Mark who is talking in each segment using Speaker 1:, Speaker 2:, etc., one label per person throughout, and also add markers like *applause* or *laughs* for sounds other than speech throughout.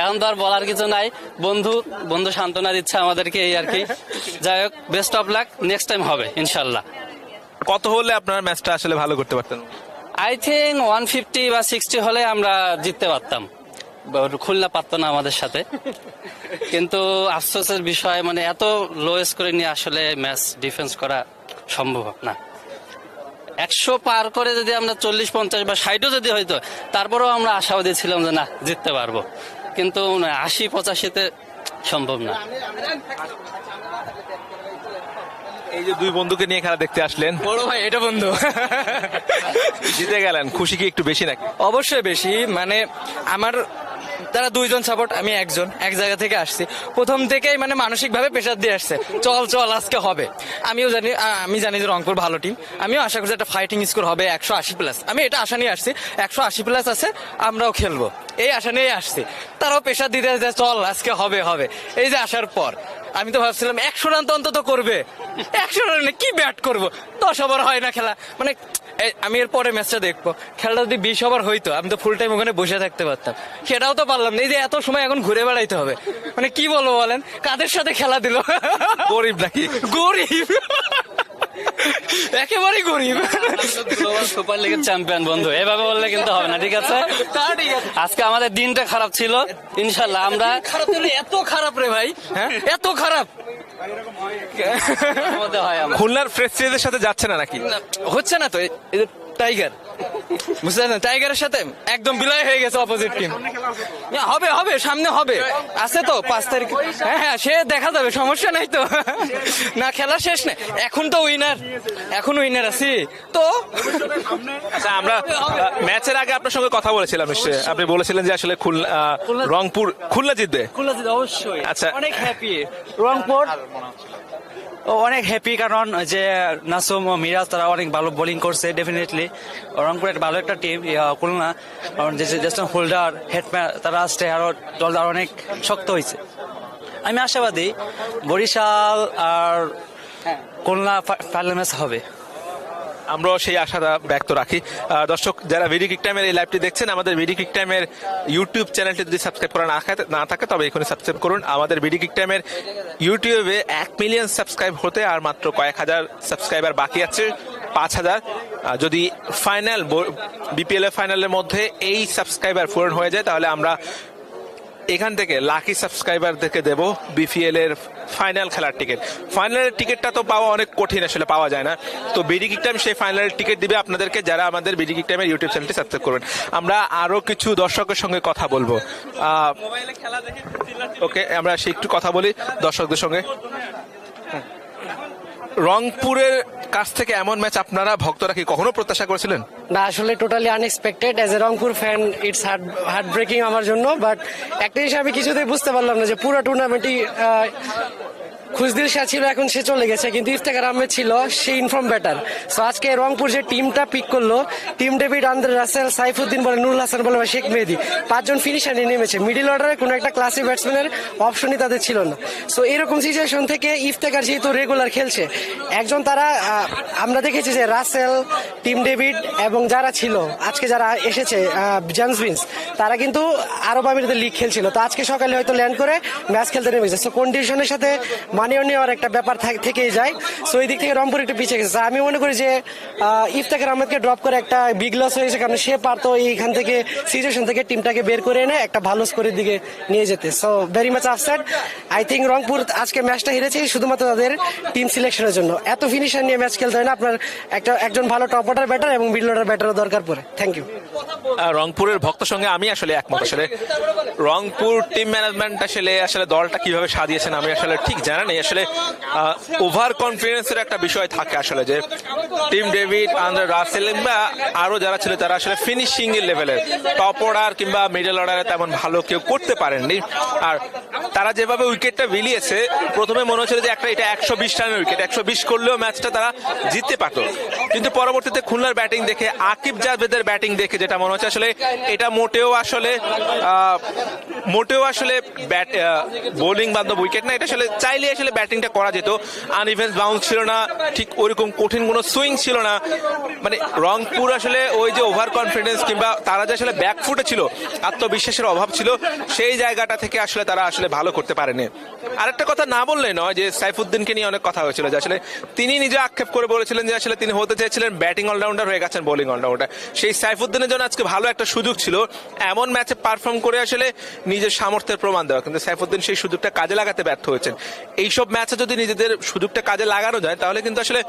Speaker 1: এখন তো আর বলার কিছু নাই। বন্ধু বন্ধু সান্ত্বনা দিচ্ছে আমাদেরকে এই আর কি। যাই হোক best of luck next time হবে ইনশাল্লাহ।
Speaker 2: কত হলে আপনার ম্যাচটা আসলে ভালো করতে পারতেন?
Speaker 1: আই থিঙ্ক ওয়ান ফিফটি বা সিক্সটি হলে আমরা জিততে পারতাম। খুলনা পারতো না আমাদের সাথে। কিন্তু আফসোসের বিষয় মানে এত লো স্কোরে নিয়ে আসলে ম্যাচ ডিফেন্স করা সম্ভব না। একশো পার করে যদি আমরা চল্লিশ পঞ্চাশ বা ষাটও যদি হয়তো তারপরেও আমরা আশাবাদী ছিলাম যে না জিততে পারব। কিন্তু আশি পঁচাশিতে সম্ভব না।
Speaker 2: এই যে দুই বন্ধুকে নিয়ে খেলা দেখতে আসলেন।
Speaker 3: বড় ভাই এটা বন্ধু।
Speaker 2: জিতে গেলেন খুশি কি একটু বেশি নাকি?
Speaker 3: অবশ্যই বেশি। মানে আমার তারা দুইজন সাপোর্ট আমি একজন, এক জায়গা থেকে আসছি। প্রথম থেকেই মানে মানসিকভাবে প্রেশার দিয়ে আসছে, চল চল, আজকে হবে। আমিও জানি আমি জানি যে রংপুর ভালো টিম আমিও আশা করছি একটা ফাইটিং স্কোর হবে একশো আশি প্লাস আমি এটা আশা নিয়ে আসছি, একশো আশি প্লাস আছে, আমরাও খেলব। এই আশা নিয়ে আসছি। তারাও প্রেশার দিতে যে চল, আজকে হবে হবে। এই যে আসার পর, আমি তো ভাবছিলাম, একশো রান তো অন্তত করবে। একশো রানে কি ব্যাট করব? দশ ওভার হয় না খেলা। মানে আমি এর পরে ম্যাচটা দেখব। খেলাটা যদি বিশ ওভার হইতো আমি তো ফুল টাইম ওখানে বসে থাকতে পারতাম। সেটাও তো পারলাম না। এই যে এত সময় এখন ঘুরে বেড়াইতে হবে। মানে কি বলব বলেন? কাদের সাথে খেলা দিল?
Speaker 2: গরিব নাকি?
Speaker 3: গরিব। একেবারেই গরিব।
Speaker 1: সুপার লিগের চ্যাম্পিয়ন বন্ধু। এভাবে বললে কিন্তু হবে না ঠিক আছে?
Speaker 3: তা ঠিক আছে।
Speaker 1: আজকে আমাদের দিনটা খারাপ ছিল। ইনশাল্লাহ আমরা
Speaker 3: খারাপ এত খারাপ রে ভাই হ্যাঁ? এত খারাপ। *laughs*
Speaker 2: খুলনার ফ্রেশ সাথে যাচ্ছে না নাকি?
Speaker 3: হচ্ছে না তো। যে টাইগার বুঝতে পারছেন টাইগারের সাথে একদম বিলয় হয়ে গেছে অপোজিট টিম হবে হবে সামনে হবে। আছে তো পাঁচ তারিখ। হ্যাঁ হ্যাঁ সে দেখা যাবে সমস্যা নাই তো। না খেলা শেষ না এখন তো উইনার এখন উইনার আছি। তো?
Speaker 2: আচ্ছা আমরা ম্যাচের আগে আপনার সঙ্গে কথা বলেছিলাম নিশ্চয়ই। আপনি বলেছিলেন যে আসলে খুলনা রংপুর খুলনা জিতবে।
Speaker 4: খুলনা জিতে অবশ্যই।
Speaker 2: আচ্ছা।
Speaker 4: অনেক হ্যাপি রংপুর অনেক হ্যাপি কারণ যে নাসুম ও মিরাজ, তারা অনেক ভালো বোলিং করছে ডেফিনেটলি রংপুর একটা ভালো একটা টিম খুলনা। কারণ যে জেসন হোল্ডার হেডম্যান তারা আসছে আরও দলটা অনেক শক্ত হয়েছে। আমি আশাবাদী বরিশাল আর খুলনা ফাইনাল ম্যাচ হবে।
Speaker 2: আমরাও সেই আশাটা ব্যক্ত রাখি। দর্শক, যারা ভিডি কিক টাইমের এই লাইভটি দেখছেন, আমাদের ভিডি কিক টাইমের ইউটিউব চ্যানেলটি যদি সাবস্ক্রাইব করা না থাকে- না থাকে, তবে এখানে সাবস্ক্রাইব করুন। আমাদের ভিডি কিক টাইমের ইউটিউবে এক মিলিয়ন সাবস্ক্রাইব হতে আর মাত্র কয়েক হাজার সাবস্ক্রাইবার বাকি আছে, পাঁচ হাজার। যদি ফাইনাল বিপিএল ফাইনালের মধ্যে এই সাবস্ক্রাইবার পূরণ হয়ে যায়, তাহলে আমরা এখান থেকে লাকি সাবস্ক্রাইবারদেরকে দেব বিপিএল এর ফাইনাল খেলার টিকিট। ফাইনালের টিকিটটা তো পাওয়া অনেক কঠিন আসলে পাওয়া যায় না। তো বিডি কিক টাইম সেই ফাইনালের টিকিট দিবে আপনাদেরকে যারা আমাদের বিডি কিক টাইমের ইউটিউব চ্যানেলটি সাবস্ক্রাইব করবেন। আমরা আরও কিছু দর্শকের সঙ্গে কথা বলব। ওকে আমরা সে একটু কথা বলি দর্শকদের সঙ্গে। রংপুরের কাছ থেকে এমন ম্যাচ আপনারা ভক্তরা কি কখনো প্রত্যাশা করেছিলেন?
Speaker 5: না, আসলে totally unexpected as a Rangpur fan it's heart heartbreaking আমার জন্য বাট একটা জিনিস আমি কিছুতেই বুঝতে পারলাম না যে পুরো টুর্নামেন্টই খুশদিল শাহ ছিল, এখন সে চলে গেছে, কিন্তু ইফতেখার আহমেদ ছিল সে ইনফর্ম ব্যাটার সো আজকে রংপুর যে টিমটা পিক করল Tim David Andre Russell Saifuddin বলে নুরুল হাসান বলে বা শেখ মেহেদি, পাঁচজন ফিনিশার নিয়ে নেমেছে। মিডিল অর্ডারে কোনো একটা ক্লাসি ব্যাটসম্যানের অপশনই তাদের ছিল না। সো এরকম সিচুয়েশন থেকে ইফতেখার যেহেতু রেগুলার খেলছে, একজন তারা আমরা দেখেছি যে রাসেল টিম ডেভিড এবং যারা ছিল, আজকে যারা এসেছে জান্সবিন্স তারা কিন্তু আরব আমিরাতের লিগ খেলছিল। তো আজকে সকালে হয়তো ল্যান্ড করে ম্যাচ খেলতে নেমেছে। সো কন্ডিশনের সাথে মানিয়ে নেওয়ার একটা ব্যাপার থাক- থেকেই যায়। সো এই দিক থেকে রংপুর একটু পিছিয়ে গেছে। আমি মনে করি যে আহ, ইফতেখার আহমেদকে ড্রপ করে একটা বিগ লস হয়েছে কারণ সে পারতো এইখান থেকে সিচুয়েশন থেকে টিমটাকে বের করে এনে একটা ভালো স্কোরের দিকে নিয়ে যেতে। So very much upset I think Rangpur আজকে ম্যাচটা হেরেছে শুধুমাত্র তাদের টিম সিলেকশনের জন্য। এত ফিনিশার নিয়ে ম্যাচ খেলতে হয় না আপনার একটা একজন ভালো টপ অর্ডার ব্যাটার এবং মিডল অর্ডার ব্যাটারও দরকার পড়ে। থ্যাংক ইউ
Speaker 2: রংপুরের ভক্ত সঙ্গে আমি আসলে একমত। আসলে রংপুর টিম ম্যানেজমেন্ট আসলে আসলে দলটা কীভাবে সাজিয়েছেন আমি আসলে ঠিক জানা নেই আসলে ওভার কনফিডেন্সের একটা বিষয় থাকে আসলে যে টিম ডেভিড আন্দ্রে রাসেল বা আরও যারা ছিল, তারা আসলে ফিনিশিং এর লেভেলের টপ অর্ডার কিংবা মিডল অর্ডারে তেমন ভালো কেউ করতে পারেননি। আর তারা যেভাবে উইকেটটা বিলিয়েছে, প্রথমে মনে হচ্ছিল যে একটা, এটা একশো বিশ রানের উইকেট একশো বিশ করলেও ম্যাচটা তারা জিততে পারতো। কিন্তু পরবর্তীতে খুলনার ব্যাটিং দেখে, আকিব জাভেদের ব্যাটিং দেখে যেটা মনে হচ্ছে আসলে, এটা মোটেও আসলে মোটেও আসলে ব্যাট বোলিং বান্ধব উইকেট না, এটা আসলে চাইলে আসলে ব্যাটিংটা করা যেত। আনইভেন্স বাউন্স ছিল না, ঠিক ওইরকম কঠিন কোনো সুইং ছিল না। মানে রংপুর আসলে ওই যে ওভার কনফিডেন্স কিংবা তারা যে আসলে ব্যাকফুটে ছিল, আত্মবিশ্বাসের অভাব ছিল, সেই জায়গাটা থেকে আসলে তারা আসলে ভালো করতে পারেনি। আরেকটা কথা না বললে নয় যে সাইফুদ্দিনকে নিয়ে অনেক কথা হয়েছিল, যে আসলে তিনি নিজে আক্ষেপ করে বলেছিলেন যে আসলে তিনি হতে চেয়েছিলেন ব্যাটিং অলরাউন্ডার হয়ে গেছেন বোলিং অলরাউন্ডার সেই সাইফুদ্দিনের জন্য আজকে ভালো একটা সুযোগ ছিল, এমন ম্যাচে পারফর্ম করে আসলে নিজের সামর্থ্যের প্রমাণ দেওয়া। কিন্তু সাইফুদ্দিন সেই সুযোগটা কাজে লাগাতে ব্যর্থ হয়েছেন। এইসব ম্যাচে যদি নিজেদের সুযোগটা কাজে লাগানো যায়, তাহলে কিন্তু আসলে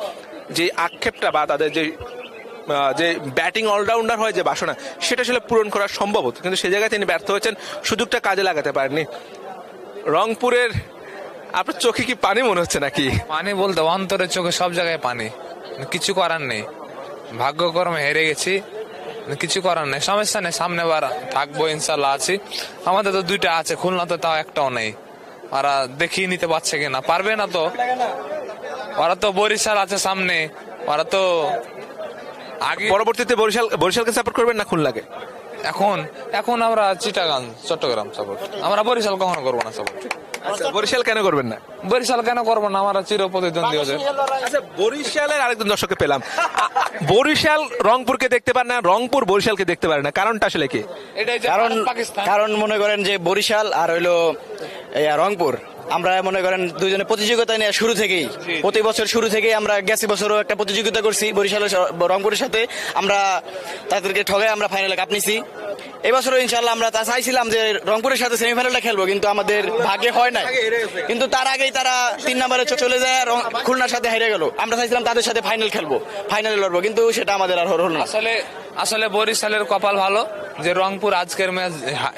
Speaker 2: যে আক্ষেপটা বা তাদের যে যে ব্যাটিং অলরাউন্ডার হয় যে বাসনা, সেটা আসলে পূরণ করা সম্ভব হতো। কিন্তু সে জায়গায় তিনি ব্যর্থ হয়েছেন, সুযোগটা কাজে লাগাতে পারেননি। রংপুরের, আপনার চোখে কি পানি মনে হচ্ছে নাকি?
Speaker 6: পানি বলতে অন্তরের চোখে সব জায়গায় পানি। কিছু করার নেই। ভাগ্যক্রমে হেরে গেছি। কিছু করার নেই। সমস্যা নেই, সামনে বার থাকব, ইনশাল্লাহ আছি। আমাদের তো দুইটা আছে, খুলনা তো তাও একটাও নেই। ওরা দেখিয়ে নিতে পারছে কিনা? পারবে না তো? ওরা তো বরিশাল আছে সামনে। ওরা তো আগে
Speaker 2: পরবর্তীতে বরিশাল বরিশালকে সাপোর্ট করবেন না খুলনাকে?
Speaker 6: এখন এখন আমরা চিটাগাং চট্টগ্রাম সাপোর্ট আমরা বরিশাল কখনো করব না সাপোর্ট
Speaker 2: আচ্ছা, বরিশাল কেন করবেন না?
Speaker 6: বরিশাল কেন করব না? আমরা চির প্রতিদ্বন্দ্বী ওদের
Speaker 2: আচ্ছা বরিশালের আরেকজন দর্শককে পেলাম। বরিশাল রংপুরকে দেখতে পারে না রংপুর বরিশালকে দেখতে পারে না। কারণটা আসলে কি?
Speaker 7: কারণ কারণ মনে করেন যে বরিশাল আর হইল রংপুর। আমরা মনে করেন দুজনে প্রতিযোগিতা নিয়ে শুরু থেকেই প্রতি বছর শুরু থেকেই আমরা গেছি বছরও একটা প্রতিযোগিতা করছি বরিশালের রংপুরের সাথে। আমরা তাদেরকে ঠগে আমরা ফাইনালে কাপ নিছি। এবছরও ইনশাল্লাহ আমরা তা চাইছিলাম যে রংপুরের সাথে সেমিফাইনালটা খেলব কিন্তু আমাদের ভাগ্যে হয় নাই। কিন্তু তার আগেই তারা তিন নম্বরে চলে যায় রং- খুলনার সাথে হেরে গেল। আমরা চাইছিলাম তাদের সাথে ফাইনাল খেলব ফাইনালে লড়বো কিন্তু সেটা আমাদের আর হলো না।
Speaker 6: আসলে আসলে বরিশালের কপাল ভালো। যে রংপুর আজকের ম্যাচ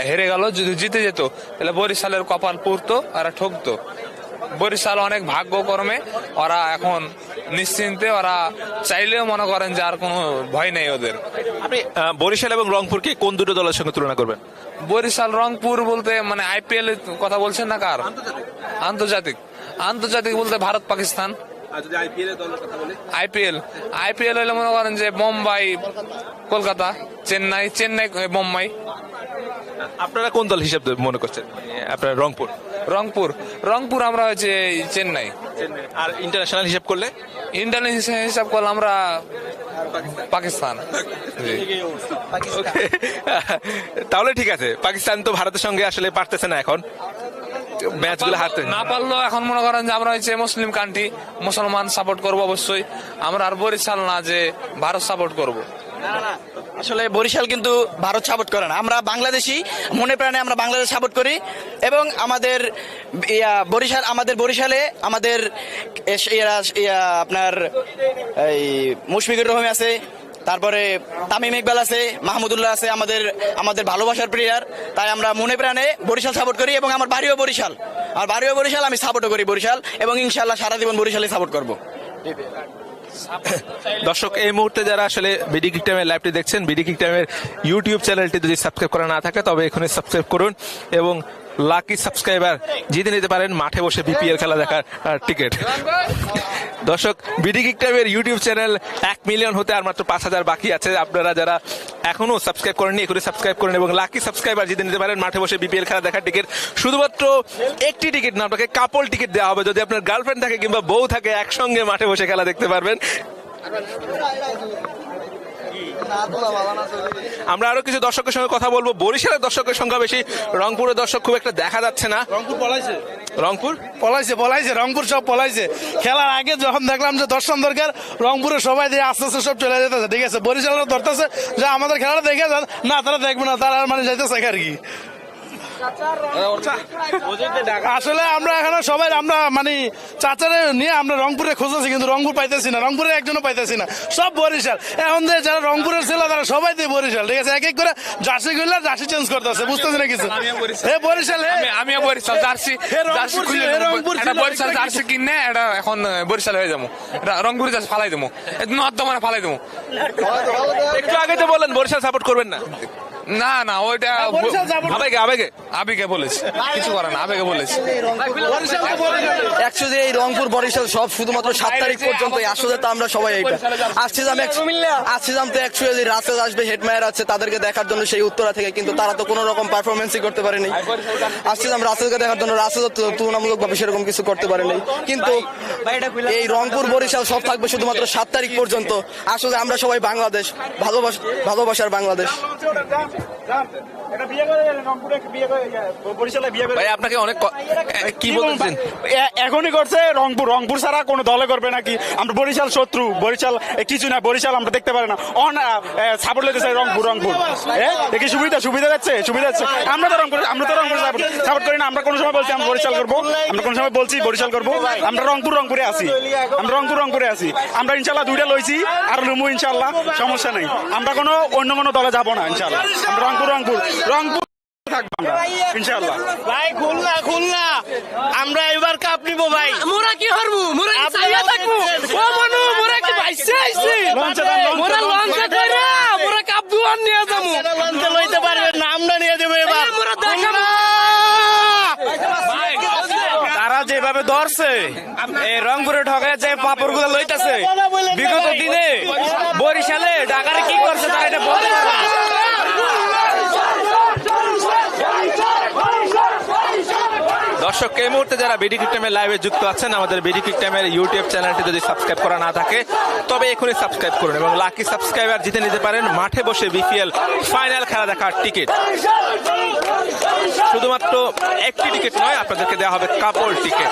Speaker 6: হেরে গেল যদি জিতে যেত তাহলে বরিশালের কপাল পুরতো আর ঠকতো। বরিশাল অনেক ভাগ্যকর্মে ওরা এখন নিশ্চিন্তে ওরা চাইলেও মনে করেন যে আর কোনো ভয় নেই ওদের।
Speaker 2: আপনি বরিশাল এবং রংপুরকে কোন দুটো দলের সঙ্গে তুলনা করবেন?
Speaker 6: বরিশাল রংপুর বলতে মানে আইপিএল কথা বলছেন না কার? আন্তর্জাতিক। আন্তর্জাতিক। বলতে ভারত পাকিস্তান আইপিএল আইপিএল হলে মনে করেন যে বোম্বাই কলকাতা চেন্নাই চেন্নাই বোম্বাই।
Speaker 2: আপনারা কোন দল হিসাব মনে করছেন? আপনার রংপুর?
Speaker 6: রংপুর। রংপুর আমরা হচ্ছে চেন্নাই।
Speaker 2: আর ইন্টারন্যাশনাল হিসাব করলে?
Speaker 6: ইন্টারন্যাশনাল হিসাব করলে আমরা পাকিস্তান।
Speaker 2: তাহলে ঠিক আছে। পাকিস্তান তো ভারতের সঙ্গে আসলে পারতেছে না এখন। ম্যাচগুলো হারতে
Speaker 6: না পারলেও এখন মনে করেন যে আমরা হচ্ছে মুসলিম কান্ট্রি মুসলমান সাপোর্ট করব অবশ্যই। আমরা আর বরিশাল না যে ভারত সাপোর্ট করব।
Speaker 7: আসলে বরিশাল কিন্তু ভারত সাপোর্ট করে না। আমরা বাংলাদেশি মনে প্রাণে আমরা বাংলাদেশ সাপোর্ট করি এবং আমাদের ইয়া, বরিশাল আমাদের বরিশালে আমাদের আপনার এই মুশফিকুর রহমান আছে তারপরে তামিম ইকবাল আছে, মাহমুদুল্লাহ আছে, আমাদের আমাদের ভালোবাসার প্লেয়ার। তাই আমরা মনে প্রাণে বরিশাল সাপোর্ট করি এবং আমার বাড়িও বরিশাল। আমার বাড়িও বরিশাল, আমি সাপোর্টও করি বরিশাল এবং ইনশাল্লাহ সারা জীবন বরিশালে সাপোর্ট করব।
Speaker 2: দর্শক, এই মুহূর্তে যারা আসলে বিডি কিক টাইমের লাইভটি দেখছেন বিডি কিক টাইমের ইউটিউব চ্যানেলটি যদি সাবস্ক্রাইব করা না থাকে, তবে এখানে সাবস্ক্রাইব করুন এবং লাকি সাবস্ক্রাইবার জিতে নিতে পারেন মাঠে বসে বিপিএল খেলা দেখার টিকিট। দর্শক, বিডি কিক টাইমের ইউটিউব চ্যানেল এক মিলিয়ন হতে আর মাত্র পাঁচ হাজার বাকি আছে। আপনারা যারা এখনও সাবস্ক্রাইব করেননি, এখনই সাবস্ক্রাইব করেন এবং লাকি সাবস্ক্রাইবার জিতে নিতে পারেন মাঠে বসে বিপিএল খেলা দেখার টিকিট। শুধুমাত্র একটি টিকিট না, আপনাকে কাপল টিকিট দেওয়া হবে। যদি আপনার গার্লফ্রেন্ড থাকে কিংবা বউ থাকে, একসঙ্গে মাঠে বসে খেলা দেখতে পারবেন। আমরা আরও কিছু দর্শকের সঙ্গে কথা বলব। বরিশালের দর্শকের সংখ্যা বেশি রংপুরের দর্শক খুব একটা দেখা যাচ্ছে না।
Speaker 8: রংপুর পলাইছে।
Speaker 2: রংপুর?
Speaker 8: পলাইছে পলাইছে রংপুর সব পলাইছে। খেলার আগে যখন দেখলাম যে দর্শন দরকার রংপুরের সবাই দিয়ে আস্তে আস্তে সব চলে যেতেছে। ঠিক আছে বরিশালের ধরতেছে যে আমাদের খেলাটা দেখে যান। না তারা দেখবে না তারা মানে যাইতেছে আর কি। আসলে আমরা এখানে সবাই আমরা মানে চাচারে নিয়ে আমরা রংপুরে খুঁজেছি কিন্তু রংপুর পাইতেছি না। রংপুরে একজনও পাইতেছি না। সব বরিশাল। এখন যে যারা রংপুরের ছিল তারা সবাই দিয়ে বরিশাল ঠিক আছে? এক এক করে জার্সি করলে জার্সি চেঞ্জ করতেছে বুঝতেছি না কিছু? হে বরিশাল
Speaker 6: আমি বরিশাল জার্সি জার্সি খুলে একটা বরিশাল জার্সি কিনে এটা এখন বরিশাল হয়ে যাব। এটা রংপুরে জার্সি ফালাই দেবো। নর্দমানে ফালাই দেবো।
Speaker 2: একটু আগে তো বললেন বরিশাল সাপোর্ট করবেন না।
Speaker 6: না না ওইটা
Speaker 2: আবেগে আবেগে
Speaker 6: আবেগে বলেছে কিছু করে না আবেগে বলেছে।
Speaker 9: অ্যাকচুয়ালি এই রংপুর বরিশাল সব শুধুমাত্র সাত তারিখ পর্যন্ত আসলে তো আমরা সবাই এইটা। আসছিলাম আসছিলাম তো অ্যাকচুয়ালি রাসেল আসবে হেডমায়ার আছে তাদেরকে দেখার জন্য সেই উত্তরা থেকে কিন্তু তারা তো কোনো রকম পারফরমেন্সই করতে পারেনি। আসছিলাম রাসেলকে দেখার জন্য রাসেল তুলনামূলক ভাবে সেরকম কিছু করতে পারেনি। কিন্তু এই রংপুর বরিশাল সব থাকবে শুধুমাত্র সাত তারিখ পর্যন্ত। আসলে আমরা সবাই বাংলাদেশ ভালোবাস ভালোবাসার বাংলাদেশ।
Speaker 2: ভাই আপনাকে অনেক কি বলতেছেন?
Speaker 10: এখনই করছে রংপুর। রংপুর ছাড়া কোনো দলে করবে নাকি? আমরা বরিশাল শত্রু। বরিশাল কিছু না বরিশাল আমরা দেখতে পারি না। অন সাপোর্ট লেগেছে রংপুর রংপুর। এ, এ সুবিধা? সুবিধা যাচ্ছে? সুবিধা যাচ্ছে। আমরা তো রংপুর আমরা তো রংপুর সাপোর্ট করি না। আমরা কোনো সময় বলছি আমরা বরিশাল করব। আমরা কোনো সময় বলছি বরিশাল করব। আমরা রংপুর রংপুরে আছি। আমরা রংপুর রংপুরে আছি। আমরা ইনশাল্লাহ দুইটা লইছি আর লুমু ইনশাল্লাহ সমস্যা নেই। আমরা কোনো অন্য কোনো দলে যাব না ইনশাল্লাহ রংপুর রংপুর রংপুর। থাকব আমরা ইনশাল্লাহ
Speaker 11: ভাই খুলনা খুলনা। আমরা এবার কাপ নিবো ভাই।
Speaker 5: মোরা কি হরমু মোরা কি চাইয়া ও মনু মোরা কি বাইসে আইছি?
Speaker 11: লঞ্চে যান, লঞ্চে,
Speaker 5: মোরা লঞ্চে কইরা মোরা কাপ দুয়ান নিয়ে যামু
Speaker 11: লঞ্চে লইতে পারবেন না আমরা নিয়ে দেবো এবার।
Speaker 5: মোরা দেখাবো।
Speaker 12: তারা যেভাবে ধরছে এই রংপুরে ঠকে যে পাপড়গুলো লইতাছে বিগত দিনে বরিশালে ঢাকারে কি করছে তারা এটা বলতে পারবে না।
Speaker 2: দর্শক, এই মুহূর্তে যারা বিডি কিক টাইমের লাইভে যুক্ত আছেন, আমাদের বিডি কিক টাইমের ইউটিউব চ্যানেলটি যদি সাবস্ক্রাইব করা না থাকে, তবে এখনই সাবস্ক্রাইব করুন এবং লাকি সাবস্ক্রাইবার জিতে নিতে পারেন মাঠে বসে বিপিএল ফাইনাল খেলা দেখার টিকিট শুধুমাত্র একটি টিকিট নয়, আপনাদেরকে দেওয়া হবে কাপড় টিকিট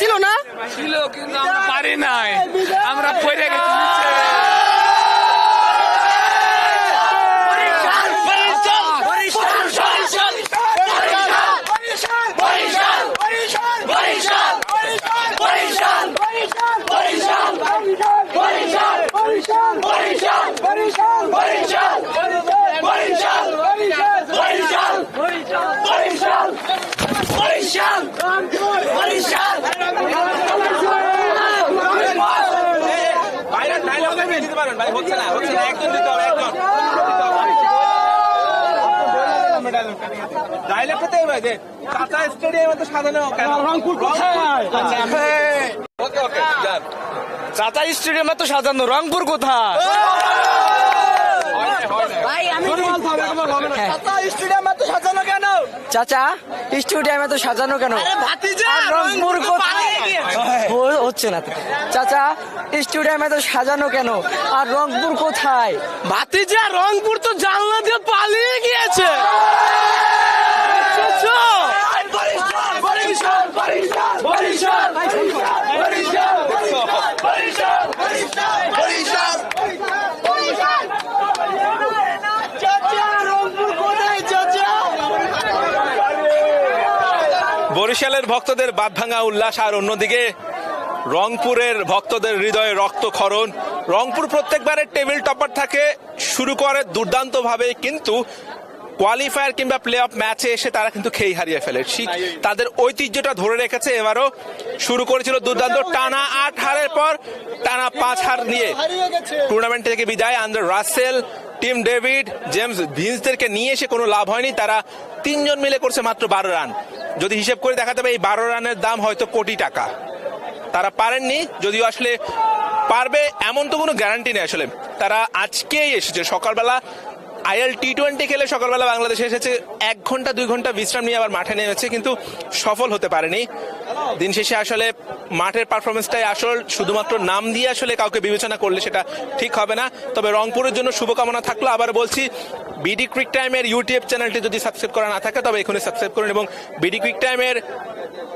Speaker 5: ছিল না?
Speaker 6: ছিল কিন্তু আমরা পারি নাই। আমরা পড়ে গেছি নিচে।
Speaker 12: চাচা স্টেডিয়ামে তো সাজানো রংপুর কোথায়? চাচা স্টেডিয়ামে তো সাজানো রংপুর কোথায়? ও- হচ্ছে না তো। চাচা স্টুডিয়ামে তো সাজানো কেন? হচ্ছে না। চাচা স্টুডিয়ামে তো সাজানো কেন? আর রংপুর কোথায়?
Speaker 5: ভাতিজা রংপুর তো জানলা দিয়ে পালিয়ে গিয়েছে।
Speaker 2: বরিশালের ভক্তদের বাদ ভাঙা উল্লাস আর অন্যদিকে রংপুরের ভক্তদের হৃদয়ে রক্তক্ষরণ। রংপুর প্রত্যেকবারের টেবিল টপার থাকে শুরু করে দুর্দান্ত ভাবে কিন্তু কোয়ালিফায়ার কিংবা প্লে অফ ম্যাচে এসে তারা কিন্তু খেই হারিয়ে ফেলে। ঠিক তাদের ঐতিহ্যটা ধরে রেখেছে এবারও। শুরু করেছিল দুর্দান্ত টানা আট হারের পর টানা পাঁচ হার নিয়ে। টুর্নামেন্ট থেকে বিদায় Andre Russell Tim David, James ভিন্সদেরকে নিয়ে এসে কোনো লাভ হয়নি, তারা তিনজন মিলে করছে মাত্র বারো রান। যদি হিসেব করে দেখাতে হবে এই বারো রানের দাম হয়তো কোটি টাকা। তারা পারেননি, যদিও আসলে পারবে এমন তো কোনো গ্যারান্টি নেই আসলে। তারা আজকেই এসেছে, সকালবেলা আইএল টি টোয়েন্টি খেলে সকালবেলা বাংলাদেশে এসেছে। এক ঘণ্টা, দুই ঘণ্টা বিশ্রাম নিয়ে আবার মাঠে নেমেছে, কিন্তু সফল হতে পারেনি। দিন শেষে আসলে মাঠের পারফরমেন্সটাই আসল, শুধুমাত্র নাম দিয়ে আসলে কাউকে বিবেচনা করলে সেটা ঠিক হবে না। তবে রংপুরের জন্য শুভকামনা থাকল। আবার বলছি বিডি ক্রিক টাইমের ইউটিউব চ্যানেলটি যদি সাবস্ক্রাইব করা না থাকে, তবে এখনই সাবস্ক্রাইব করুন এবং বিডি ক্রিক টাইমের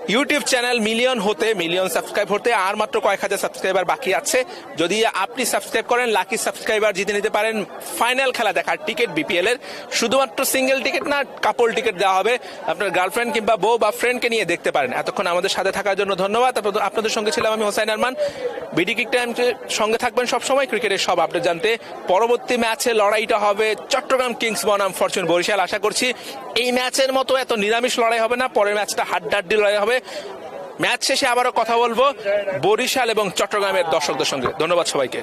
Speaker 2: ইউটিউব চ্যানেল মিলিয়ন হতে মিলিয়ন সাবস্ক্রাইব হতে আর মাত্র কয়েক হাজার সাবস্ক্রাইবার বাকি আছে। যদি আপনি সাবস্ক্রাইব করেন লাকি সাবস্ক্রাইবার জিতে নিতে পারেন ফাইনাল খেলা দেখার টিকিট বিপিএল এর। শুধুমাত্র সিঙ্গেল টিকিট না কাপল টিকিট দেওয়া হবে। আপনার গার্লফ্রেন্ড কিংবা বউ বা ফ্রেন্ডকে নিয়ে দেখতে পারেন। এতক্ষণ আমাদের সাথে থাকার জন্য ধন্যবাদ। আপনাদের- সঙ্গে ছিলাম আমি Hossain Arman. BD cric time সঙ্গে থাকবেন সবসময়। ক্রিকেটের সব আপডেট জানতে পরবর্তী ম্যাচে লড়াইটা হবে চট্টগ্রাম কিংস বনাম ফরচুন বরিশাল। আশা করছি এই ম্যাচের মতো এত নিরামিষ লড়াই হবে না। পরের ম্যাচটা হাড্ডাহাড্ডি লড়াই হবে। ম্যাচ শেষে আবারও কথা বলব। বরিশাল এবং চট্টগ্রামের দর্শকদের সঙ্গে। ধন্যবাদ সবাইকে।